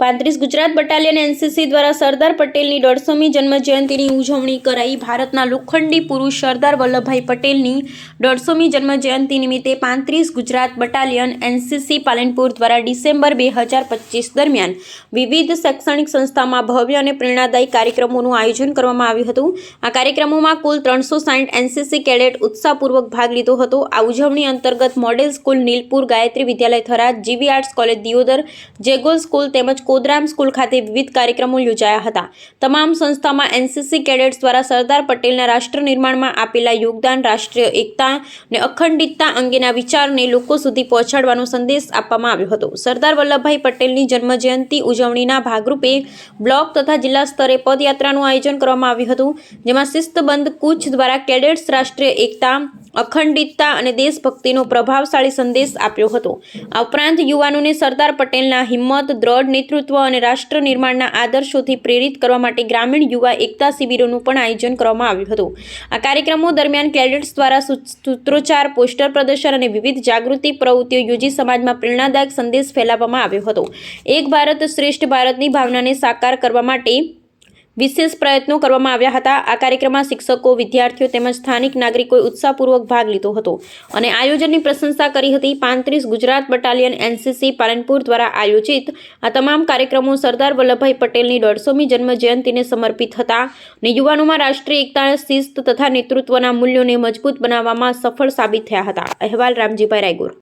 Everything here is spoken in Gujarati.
પાંત્રીસ ગુજરાત બટાલિયન એનસીસી દ્વારા સરદાર પટેલની દોઢસોમી જન્મજયંતિની ઉજવણી કરાઈ. ભારતના લોખંડી પુરુષ સરદાર વલ્લભભાઈ પટેલની દોઢસોમી જન્મજયંતિ નિમિત્તે પાંત્રીસ ગુજરાત બટાલિયન એનસીસી પાલનપુર દ્વારા ડિસેમ્બર બે હજાર પચીસ દરમિયાન વિવિધ શૈક્ષણિક સંસ્થામાં ભવ્ય અને પ્રેરણાદાયી કાર્યક્રમોનું આયોજન કરવામાં આવ્યું હતું. આ કાર્યક્રમોમાં કુલ ત્રણસો સાઠ એનસીસી કેડેટ ઉત્સાહપૂર્વક ભાગ લીધો હતો. આ ઉજવણી અંતર્ગત model school Nilpur, Gayatri Vidyalaya Tharad, G V arts college Deodar, Jegol school તેમજ કોદરામ સ્કૂલ ખાતે વિવિધ કાર્યક્રમો યોજાયા હતા. તમામ સંસ્થામાં એનસીસી કેડેટ્સ દ્વારા સરદાર પટેલના રાષ્ટ્ર નિર્માણમાં આપેલા યોગદાન, રાષ્ટ્રીય એકતા અને અખંડિતતા અંગેના વિચારને લોકો સુધી પહોંચાડવાનો સંદેશ આપવામાં આવ્યો હતો. સરદાર વલ્લભભાઈ પટેલની જન્મજયંતિ ઉજવણીના ભાગરૂપે બ્લોક તથા જિલ્લા સ્તરે પદયાત્રાનું આયોજન કરવામાં આવ્યું હતું, જેમાં શિસ્તબંધ કૂચ દ્વારા કેડેટ્સ રાષ્ટ્રીય એકતા, અખંડિતતા અને દેશભક્તિનો પ્રભાવશાળી સંદેશ આપ્યો હતો. આ ઉપરાંત યુવાનોને સરદાર પટેલના હિંમત, દ્રઢ નેતૃત્વ અને રાષ્ટ્ર નિર્માણના આદર્શોથી પ્રેરિત કરવા માટે ગ્રામીણ યુવા એકતા શિબિરોનું પણ આયોજન કરવામાં આવ્યું હતું. આ કાર્યક્રમો દરમિયાન કેડેટ્સ દ્વારા સૂત્રોચ્ચાર, પોસ્ટર પ્રદર્શન અને વિવિધ જાગૃતિ પ્રવૃત્તિઓ યોજી સમાજમાં પ્રેરણાદાયક સંદેશ ફેલાવવામાં આવ્યો હતો. એક ભારત શ્રેષ્ઠ ભારતની ભાવનાને સાકાર કરવા માટે વિશેષ પ્રયત્નો કરવામાં આવ્યા હતા. આ કાર્યક્રમમાં શિક્ષકો, વિદ્યાર્થીઓ તેમજ સ્થાનિક નાગરિકોએ ઉત્સાહપૂર્વક ભાગ લીધો હતો અને આયોજનની પ્રશંસા કરી હતી. પાંત્રીસ ગુજરાત બટાલિયન એનસીસી પાલનપુર દ્વારા આયોજિત આ તમામ કાર્યક્રમો સરદાર વલ્લભભાઈ પટેલની દોઢસોમી જન્મ જયંતિને સમર્પિત હતા અને યુવાનોમાં રાષ્ટ્રીય એકતા, શિસ્ત તથા નેતૃત્વના મૂલ્યોને મજબૂત બનાવવામાં સફળ સાબિત થયા હતા. અહેવાલ રામજીભાઈ રાયગુર.